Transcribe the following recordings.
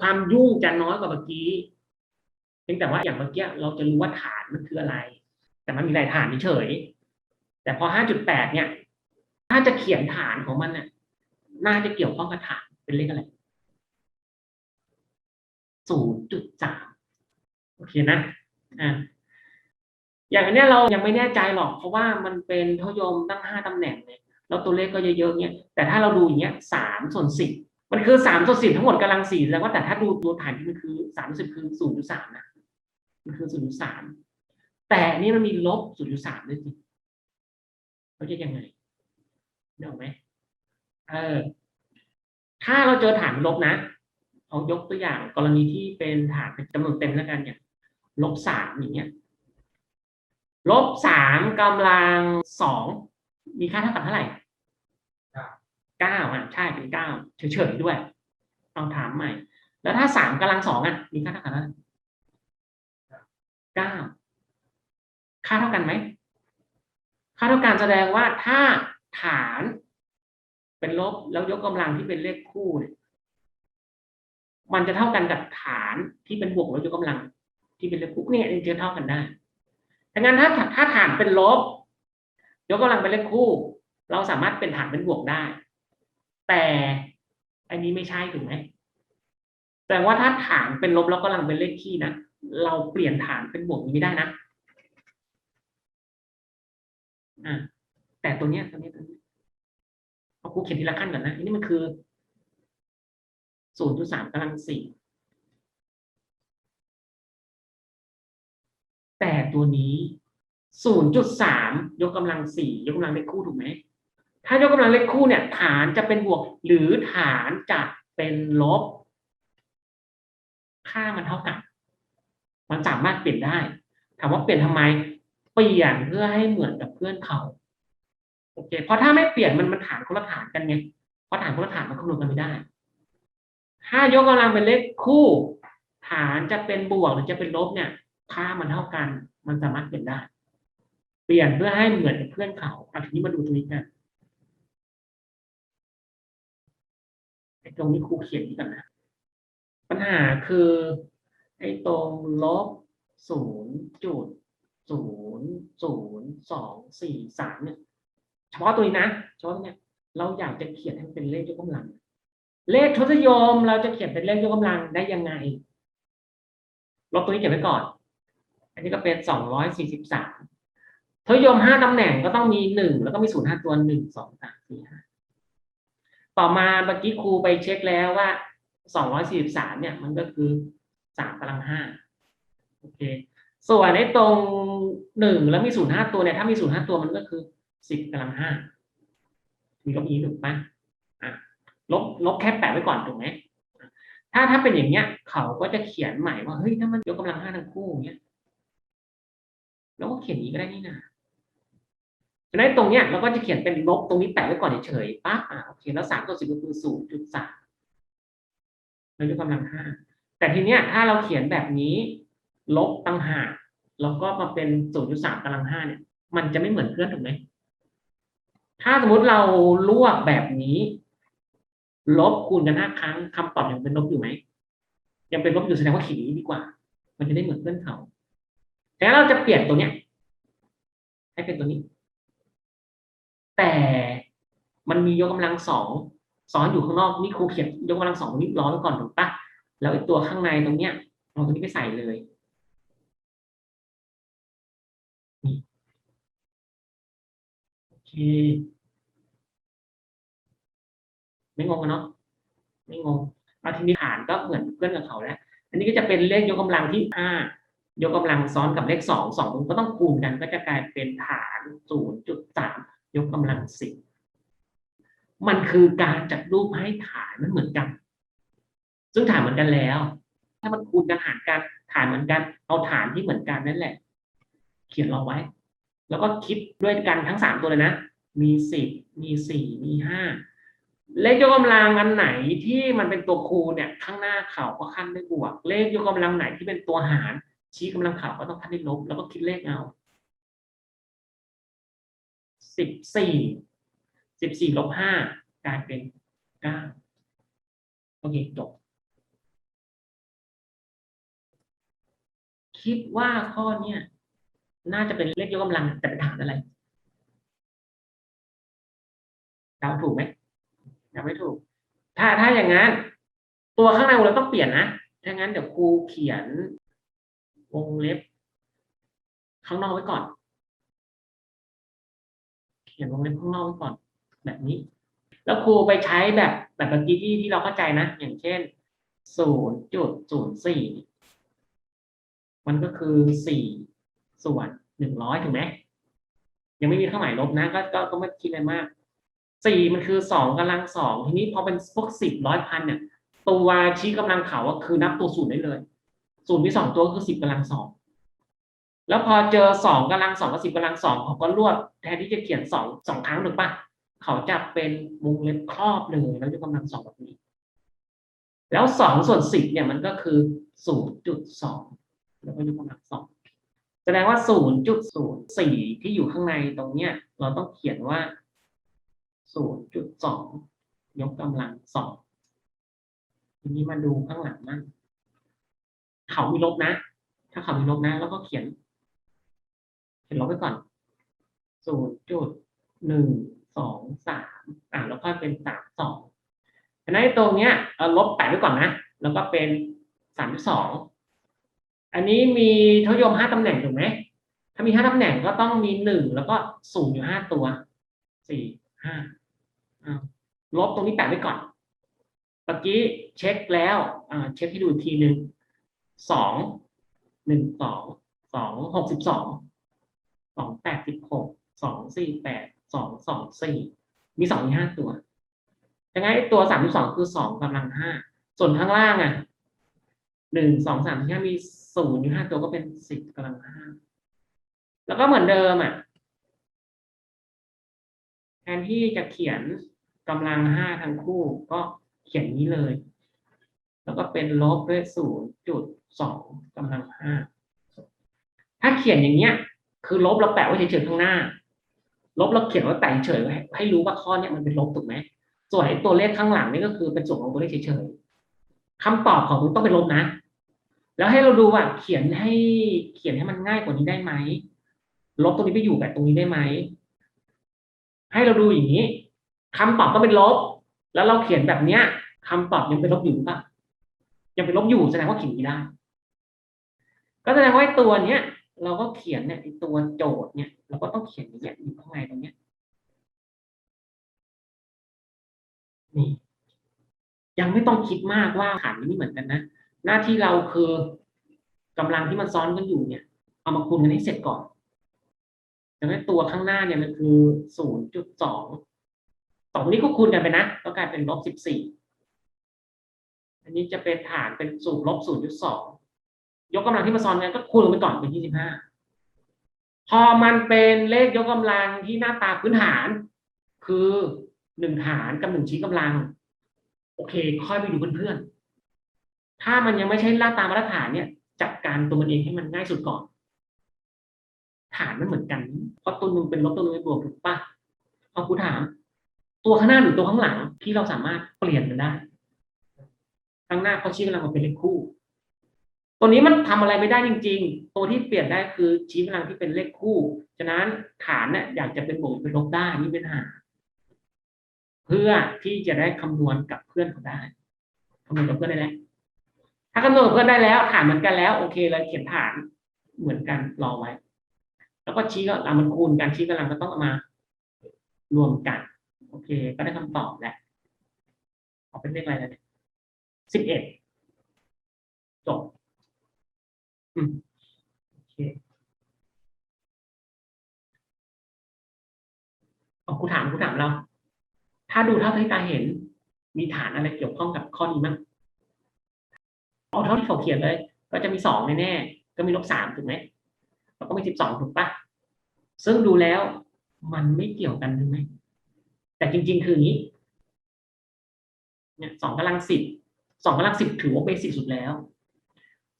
ความยุ่งจะน้อยกว่าเมื่อกี้เพียงแต่ว่าอย่างเมื่อกี้เราจะรู้ว่าฐานมันคืออะไร แต่มันมีหลายฐานเฉย แต่พอ 5.8 เนี่ย ถ้าจะเขียนฐานของมันเนี่ยน่าจะเกี่ยวข้องกับฐานเป็นเลขอะไร 0.3 โอเคนะ อ่าอย่างอันเนี้ยเรายังไม่แน่ใจหรอกเพราะว่ามันเป็นทยมตั้งห้าตำแหน่งเนี่ยแล้วตัวเลขก็เยอะๆเนี่ยแต่ถ้าเราดูอย่างเงี้ยสามส่วนสิบ มันคือสามส่วนสิบทั้งหมดกำลังสี่แล้วว่าแต่ถ้าดูตัวฐานที่มันคือสามสิบคือศูนย์จุดสามนะมันคือศูนย์จุดสามแต่นี่มันมีลบศูนย์จุดสามด้วยสิเขาจะยังไงนึกออไหมเออถ้าเราเจอฐานลบนะ เอายกตัวอย่างกรณีที่เป็นฐานเป็นจำนวนเต็มแล้วกันเนี่ยลบสามอย่างเงี้ยลบสามกำลังสองมีค่าเท่ากับเท่าไหร่ เก้าอะใช่เป็นเก้าเฉยๆด้วยต้องถามใหม่ แล้วถ้าสามกำลังสองอะมีค่าเท่ากับเท่าไหร่เก้าค่าเท่ากันไหมค่าเท่ากันแสดงว่าถ้าฐานเป็นลบแล้วยกกำลังที่เป็นเลขคู่เนี่ยมันจะเท่ากันกับฐานที่เป็นบวกแล้วยกกำลัง ที่เป็นเลขคู่เนี่ยมันจะเท่ากันได้ดังนั้นถ้าถ้าฐานเป็นลบ ยกกำลังเป็นเลขคู่ เราสามารถเป็นฐานเป็นบวกได้ แต่อันนี้ไม่ใช่ถูกไหมแสดงว่าถ้าฐานเป็นลบแล้วกำลังเป็นเลขคี่นะเราเปลี่ยนฐานเป็นบวกนี้ไม่ได้นะอ่าแต่ตัวเนี้ยตัวเนี้ยตัวเนี้ยเอาครูเขียนทีละขั้นก่อนนะอันนี้มันคือศูนย์จุดสามกำลังสี่แต่ตัวนี้0.3ยกกำลัง4ยกกำลังเลขคู่ถูกไหม ถ้ายกกำลังเลขคู่เนี่ยฐานจะเป็นบวก หรือฐานจะเป็นลบ ค่ามันเท่ากัน มันสามารถเปลี่ยนได้ ถามว่าเปลี่ยนทำไม เปลี่ยนเพื่อให้เหมือนกับเพื่อนเขา โอเค เพราะถ้าไม่เปลี่ยนมันมันฐานคนละฐานกันไง เพราะฐานคนละฐานมันคำนวณกันไม่ได้ ถ้ายกกำลังเป็นเลขคู่ ฐานจะเป็นบวกหรือจะเป็นลบเนี่ย ค่ามันเท่ากัน มันสามารถเปลี่ยนได้ เปลี่ยนเพื่อให้เหมือนกับเพื่อนเขาเอาทีนี้มาดูตรงนี้กัน ตรงนี้ครูเขียนกันนะ ปัญหาคือ ไอ้ตรงลบศูนย์จุดศูนย์ศูนย์สองสี่สามเนี่ยเฉพาะตัวนี้นะเฉพาะเนี้ยเราอยากจะเขียนให้มันเป็นเลขยกกำลัง เลขทศนิยมเราจะเขียนเป็นเลขยกกำลังได้ยังไงลบตัวนี้เก็บไว้ก่อน อันนี้ก็เป็นสองร้อยสี่สิบสามทศนิยมห้าตำแหน่งก็ต้องมีหนึ่งแล้วก็มีศูนย์ห้าตัวหนึ่งสองสามสี่ห้า ต่อมาเมื่อกี้ครูไปเช็คแล้วว่าสองร้อยสี่สามเนี่ยมันก็คือสามกำลังห้าโอเค ส่วนในตรงหนึ่งแล้วมีศูนย์ห้าตัวเนี่ยถ้ามีศูนย์ห้าตัวมันก็คือสิบกำลังห้ามีลบนี้ถูกไหมอะลบลบแค่แปะไว้ก่อนถูกไหมถ้าถ้าเป็นอย่างเงี้ย เขาก็จะเขียนใหม่ว่าเฮ้ยถ้ามันยกกำลังห้าทั้งคู่เงี้ยเราก็เขียนนี้ก็ได้นี่นะ ฉะนั้นตรงเนี้ยเราก็จะเขียนเป็นลบตรงนี้แปะไว้ก่อนเฉยๆปั๊บอ่าโอเคแล้วสามตัวสิบก็คือศูนย์จุดสามเรายกกำลังห้าแต่ทีเนี้ยถ้าเราเขียนแบบนี้ ลบตั้งหากแล้วก็มาเป็นศูนย์จุดสามกำลังห้าเนี่ย มันจะไม่เหมือนเพื่อนถูกไหมถ้าสมมติเราลวกแบบนี้ ลบคูณกันห้าครั้งคำตอบยังเป็นลบอยู่ไหมยังเป็นลบอยู่แสดงว่าขียนอย่างนี้ดีกว่า มันจะได้เหมือนเพื่อนเขาแต่เราจะเปลี่ยนตัวเนี้ยให้เป็นตัวนี้ แต่มันมียกกำลังสองซ้อนอยู่ข้างนอกนี่ครูเขียนยกกำลังสองตรงนี้ล้อไว้ก่อนถูกปะแล้วไอ้ตัวข้างในตรงเนี้ยเอาตรงนี้ไปใส่เลยโอเค ไม่งงกันเนาะไม่งงเอาทีนี้ฐานก็เหมือนเพื่อนกับเขาแล้ว อันนี้ก็จะเป็นเลขยกกำลังที่ห้ายกกำลังซ้อนกับเลขสองสองมันก็ต้องคูณกันก็จะกลายเป็นฐานศูนย์จุดสาม ยกกำลังสิบมันคือการจัดรูปให้ฐานมันเหมือนกัน ซึ่งฐานเหมือนกันแล้ว ถ้ามันคูณกันหารกันฐานเหมือนกัน เอาฐานที่เหมือนกันนั่นแหละ เขียนเราไว้ แล้วก็คิดด้วยกันทั้งสามตัวเลยนะ มีสิบมีสี่มีห้าเลขยกกำลังอันไหนที่มันเป็นตัวคูณเนี่ยข้างหน้าเขาก็ขั้นด้วยบวก เลขยกกำลังไหนที่เป็นตัวหาร ชี้กำลังเขาก็ต้องขั้นด้วยลบแล้วก็คิดเลขเอา สิบสี่สิบสี่ลบห้ากลายเป็นเก้าโอเคจบคิดว่าข้อเนี้ยน่าจะเป็นเลขยกกำลังแต่เป็นฐานอะไรเดาถูกไหมเดาไม่ถูก ถ้าถ้าอย่างนั้น ตัวข้างในเราต้องเปลี่ยนนะถ้างั้นเดี๋ยวครูเขียนวงเล็บข้างนอกไว้ก่อน ขียนวงเล็บข้างนอกไว้ก่อนแบบนี้ แล้วครูไปใช้แบบแบบเมื่อกี้ที่ที่เราเข้าใจนะ อย่างเช่นศูนย์จุดศูนย์สี่มันก็คือสี่ส่วนหนึ่งร้อยถูกไหมยังไม่มีเครื่องหมายลบนะ ก็ก็ก็ไม่คิดอะไรมากสี่มันคือสองกำลังสองทีนี้พอเป็นพวกสิบร้อยพันเนี่ย ตัวชี้กำลังเขาอะคือนับตัวศูนย์ได้เลยศูนย์มีสองตัวก็คือสิบกำลังสอง แล้วพอเจอสองกำลังสองกับสิบกำลังสองเขาก็รวบแทนที่จะเขียนสองสองครั้งถูกปะเขาจะเป็นวงเล็บครอบเลยแล้วยกกำลังสองแบบนี้ แล้วสองส่วนสิบเนี่ยมันก็คือศูนย์จุดสองแล้วก็ยกกำลังสองแสดงว่าศูนย์จุดศูนย์สี่ที่อยู่ข้างในตรงเนี้ย เราต้องเขียนว่าศูนย์จุดสองยกกำลังสองทีนี้มาดูข้างหลังนั่นเขามีลบนะ ถ้าเขามีลบนะ แล้วก็เขียน เขียนลบไว้ก่อนศูนย์จุดหนึ่งสองสามอ่าแล้วก็เป็นสามสองฉะนั้นตรงเนี้ยเอาลบแปะไว้ก่อนนะ แล้วก็เป็นสามสองอันนี้มีทศนิยมห้าตำแหน่งถูกไหมถ้ามีห้าตำแหน่งก็ต้องมีหนึ่งแล้วก็ศูนย์อยู่ห้าตัวสี่ห้าลบตรงนี้แปะไว้ก่อนเมื่อกี้เช็คแล้วเช็คให้ดูทีหนึ่งสองหนึ่งสองสองหกสิบสอง สองแปดสิบหกสองสี่แปดสองสองสี่มีสองมีห้าตัวยังไงตัวสามสิบสองคือสองกำลังห้าส่วนข้างล่างอะหนึ่งสองสามสี่ห้ามีศูนย์อยู่ห้าตัวก็เป็นสิบกำลังห้าแล้วก็เหมือนเดิมอะแทนที่จะเขียนกำลังห้าทั้งคู่ก็เขียนนี้เลย แล้วก็เป็นลบด้วยศูนย์จุดสองกำลังห้าถ้าเขียนอย่างเงี้ย คือลบเราแปะไว้เฉยๆข้างหน้า ลบเราเขียนไว้แปะเฉยไว้ให้รู้ว่าข้อเนี้ยมันเป็นลบถูกไหมส่วนไอ้ตัวเลขข้างหลังนี่ก็คือเป็นส่วนของตัวเลขเฉยๆคำตอบของคุณต้องเป็นลบนะ แล้วให้เราดูว่าเขียนให้เขียนให้มันง่ายกว่านี้ได้ไหมลบตรงนี้ไปอยู่กับตรงนี้ได้ไหมให้เราดูอย่างนี้คำตอบต้องเป็นลบ แล้วเราเขียนแบบเนี้ยคำตอบยังเป็นลบอยู่เปล่ายังเป็นลบอยู่แสดงว่าเขียนไม่ได้ ก็แสดงว่าตัวเนี้ย เราก็เขียนเนี่ยไอ้ตัวโจทย์เนี่ยเราก็ต้องเขียนอย่างเงี้ยอยู่ข้างในตรงเนี้ยนี่ยังไม่ต้องคิดมากว่าฐานนี้ไม่เหมือนกันนะ หน้าที่เราคือกำลังที่มันซ้อนกันอยู่เนี่ย เอามาคูณกันให้เสร็จก่อนดังนั้นตัวข้างหน้าเนี่ยมันคือศูนย์จุดสองสองนี้ก็คูณกันไปนะก็กลายเป็นลบสิบสี่อันนี้จะเป็นฐานเป็นศูนย์ลบศูนย์จุดสอง ยกกำลังที่มาซ้อนกันก็คูณไปก่อนเป็นยี่สิบห้าพอมันเป็นเลขยกกำลังที่หน้าตาพื้นฐาน คือหนึ่งฐานกับหนึ่งชี้กำลัง โอเค ค่อยไปดูเพื่อนๆถ้ามันยังไม่ใช่หน้าตามาตรฐานเนี่ย จัดการตัวมันเองให้มันง่ายสุดก่อน ฐานมันเหมือนกันเพราะตัวหนึงเป็นลบตัวนึงเป็นบวกถูกปะพอครูถาม ตัวข้างหน้าหรือตัวข้างหลังที่เราสามารถเปลี่ยนมันได้ข้างหน้าเขาชี้กำลังมาเป็นเลขคู่ ตัวนี้มันทำอะไรไม่ได้จริง ๆ ตัวที่เปลี่ยนได้คือชี้กำลังที่เป็นเลขคู่ ฉะนั้นฐานเนี่ยอยากจะเป็นบวกหรือเป็นลบได้นี่เป็นหาเพื่อที่จะได้คำนวณกับเพื่อนเขาได้คำนวณกับเพื่อนได้แล้วถ้าคำนวณกับเพื่อนได้แล้ว ฐานเหมือนกันแล้วโอเคเลยเขียนฐานเหมือนกันรอไว้ แล้วก็ชี้ก็เอามันคูณกันชี้กำลังก็ต้องเอามารวมกัน โอเค ก็ได้คำตอบแหล้วเอาเป็นเลขอะไรแล้วเนี่ยสิบเอ็ดจบ อืมโอเคเอาครูถามครูถามเรา ถ้าดูเท่าที่ตาเห็น มีฐานอะไรเกี่ยวข้องกับข้อนี้มั้งเอาเท่าที่เขาเขียนเลย ก็จะมีสองแน่ๆก็มีลบสามถูกไหมแล้วก็มีสิบสองถูกปะซึ่งดูแล้วมันไม่เกี่ยวกันถูกไหมแต่จริง ๆ คืออย่างนี้เนี่ยสองกำลังสิบสองกำลังสิบถือว่าเบสิกสุดแล้ว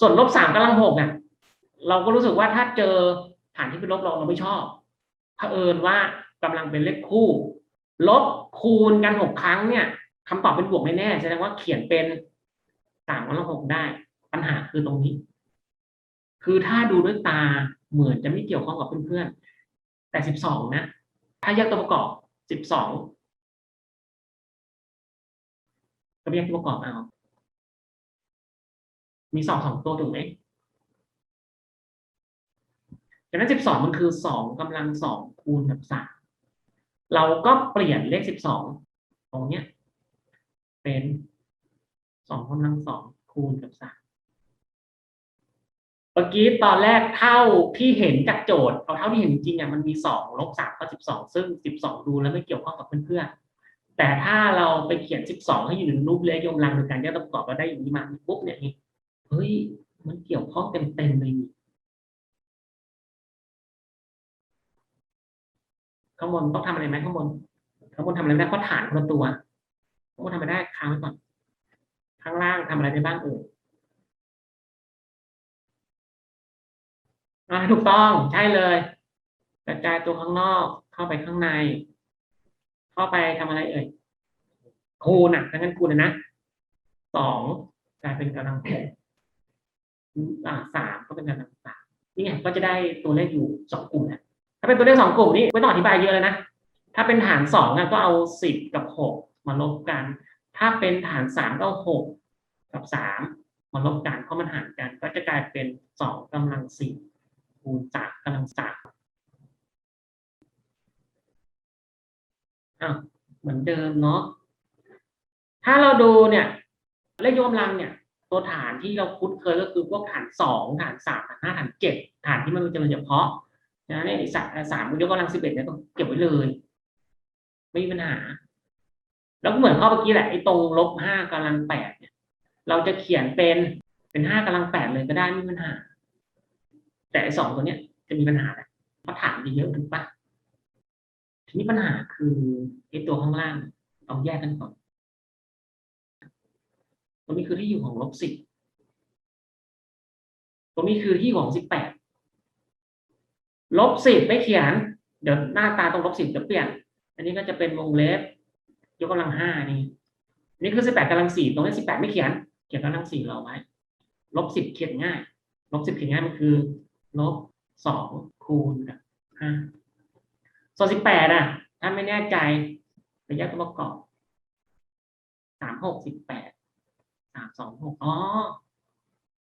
ส่วนลบสามกำลังหกอะเราก็รู้สึกว่าถ้าเจอฐานที่เป็นลบเราเราไม่ชอบเผอิญว่ากำลังเป็นเลขคู่ ลบคูณกันหกครั้งเนี่ยคำตอบเป็นบวกแน่แสดงว่าเขียนเป็นสามกำลังหกได้ ปัญหาคือตรงนี้ คือถ้าดูด้วยตาเหมือนจะไม่เกี่ยวข้องกับเพื่อนๆแต่สิบสองนะ ถ้าแยกตัวประกอบสิบสองก็แยกตัวประกอบเอา มีสองสองตัวถูกไหมดังนั้นสิบสองมันคือสองกำลังสองคูณกับสามเราก็เปลี่ยนเลขสิบสองตรงเนี้ย เป็นสองกำลังสองคูณกับสามเมื่อกี้ตอนแรกเท่าที่เห็นจากโจทย์เอาเท่าที่เห็นจริงอะมันมีสองลบสามก็สิบสองซึ่งสิบสองดูแล้วไม่เกี่ยวข้องกับเพื่อนๆแต่ถ้าเราไปเขียนสิบสองให้อยู่ในรูปเลขยมรังโดยการแยกตัวประกอบแล้วได้อย่างนี้มาปุ๊บเนี่ยนี่ เฮ้ย มันเกี่ยวข้องเต็มๆเลยนี่ข้างบนต้องทำอะไรไหมข้างบนข้างบนทำอะไรไม่ได้เพราะฐานคนละตัวข้างบนทำไม่ได้ค้างไว้ก่อนข้างล่างทำอะไรได้บ้างเอ่ยอ่าถูกต้องใช่เลย กระจายตัวข้างนอกเข้าไปข้างใน เข้าไปทำอะไรเอ่ยคูณอะถ้างั้นคูณนะสองกลายเป็นกำลังหก สามก็เป็นกำลังสามนี่ไงก็จะได้ตัวเลขอยู่สองกลุ่มนะถ้าเป็นตัวเลขสองกลุ่มนี้ไม่ต้องอธิบายเยอะเลยนะถ้าเป็นฐานสองก็เอาสิบกับหกมาลบกัน ถ้าเป็นฐานสามก็หกกับสามมาลบกันเพราะมันหารกัน ก็จะกลายเป็นสองกำลังสี่คูณสามกำลังสามอ้าวเหมือนเดิมเนาะถ้าเราดูเนี่ยเลขยกกำลังเนี่ย ตัวฐานที่เราคุ้นเคยก็คือพวกฐานสองฐานสามฐานห้าฐานเจ็ดฐานที่มันจะเป็นเฉพาะนะเนี่ยสามสามยกกำลังสิบเอ็ดเนี่ยต้องเก็บไว้เลย ไม่มีปัญหา แล้วก็เหมือนข้อเมื่อกี้แหละไอ้ตรงลบห้ากำลังแปดเนี่ย เราจะเขียนเป็นเป็นห้ากำลังแปดเลยก็ได้ไม่มีปัญหา แต่ไอ้สองตัวเนี้ยจะมีปัญหาแหละเพราะฐานจะเยอะถูกปะทีนี้ปัญหาคือไอ้ตัวข้างล่างต้องแยกกันก่อน ตรงนี้คือที่อยู่ของลบสิบตรงนี้คือที่ของสิบแปดลบสิบไม่เขียน เดี๋ยวหน้าตาตรงลบสิบจะเปลี่ยน อันนี้ก็จะเป็นวงเล็บ ยกกำลังห้านี่ นี่คือสิบแปดกำลังสี่ตรงนี้สิบแปดไม่เขียน เขียนกำลังสี่เราไว้ ลบสิบเขียนง่าย ลบสิบเขียนง่ายมันคือ ลบสองคูณกับห้าส่วนสิบแปดอะ ถ้าไม่แน่ใจระยะตัวประกอบสามหกสิบแปด สามสองหกอ๋อ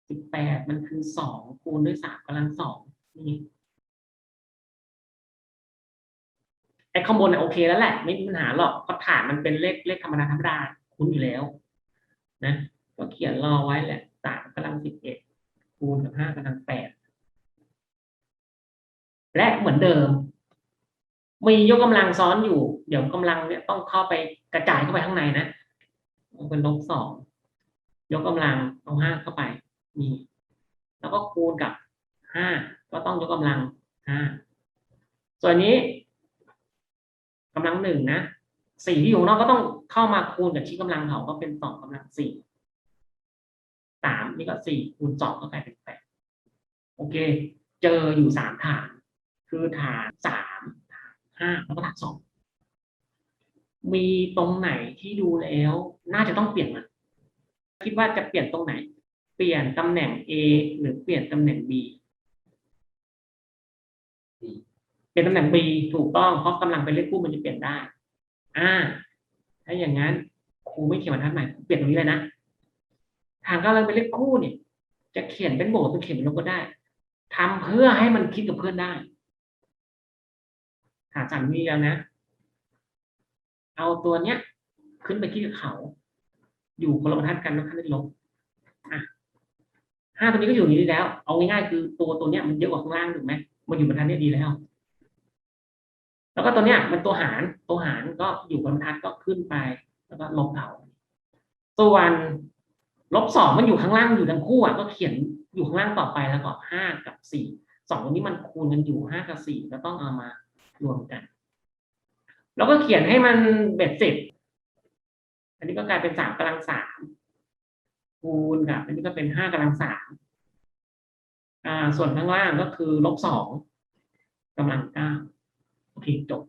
สิบแปดมันคือสองคูณด้วยสามกำลังสองนี่ไอ้ข้างบนเนี่ยโอเคแล้วแหละ ไม่มีปัญหาหรอกเพราะฐานมันเป็นเลขเลขธรรมดาธรรมดาคุ้นอยู่แล้ว นะก็เขียนรอไว้แหละสามกำลังสิบเอ็ดคูณกับห้ากำลังแปดและเหมือนเดิม มียกกำลังซ้อนอยู่ เดี๋ยวกำลังเนี่ยต้องเข้าไปกระจายเข้าไปข้างในนะเป็นลบสอง ยกกำลังเอาห้าเข้าไปนี่แล้วก็คูณกับห้าก็ต้องยกกำลังห้าส่วนนี้กำลังหนึ่งนะสี่ที่อยู่นอกก็ต้องเข้ามาคูณกับชี้กำลังเขาก็เป็นสองกำลังสี่สามนี่ก็สี่คูณสองก็กลายเป็นแปดโอเค เจออยู่สามฐาน คือฐานสามฐานห้าแล้วก็ฐานสองมีตรงไหนที่ดูแล้ว น่าจะต้องเปลี่ยนมัน คิดว่าจะเปลี่ยนตรงไหน เปลี่ยนตำแหน่ง A หรือเปลี่ยนตำแหน่ง B เปลี่ยนตำแหน่ง B ถูกต้องเพราะกำลังเป็นเลขคู่มันจะเปลี่ยนได้ อ่า ถ้าอย่างนั้นครูไม่เขียนบรรทัดใหม่เปลี่ยนตรงนี้เลยนะฐานกำลังเป็นเลขคู่เนี่ย จะเขียนเป็นบวกหรือเขียนเป็นลบก็ได้ทำเพื่อให้มันคิดกับเพื่อนได้ฐานสามมีแล้วนะ เอาตัวเนี้ย ขึ้นไปที่เขา อยู่คนละบรรทัดกันแล้วขั้นได้ลบอะห้าตัวนี้ก็อยู่อย่างนี้แล้ว เอาง่ายๆคือตัวตัวเนี้ยมันเยอะกว่าข้างล่างถูกไหมมันอยู่บรรทัดนี้ดีแล้ว แล้วก็ตัวเนี้ยมันตัวหารตัวหารก็อยู่บนบรรทัดก็ขึ้นไป แล้วก็ลบเขาส่วนลบสองมันอยู่ข้างล่างอยู่ทั้งคู่อะก็เขียนอยู่ข้างล่างต่อไปแล้วก็ห้ากับสี่สองตัวนี้มันคูณกันอยู่ห้ากับสี่ก็ต้องเอามารวมกัน แล้วก็เขียนให้มันเบ็ดเสร็จ อันนี้ก็กลายเป็นสามกำลังสามคูณกับอันนี้ก็เป็นห้ากำลังสามอ่าส่วนข้างล่างก็คือลบสองกำลังเก้าโอเคจบ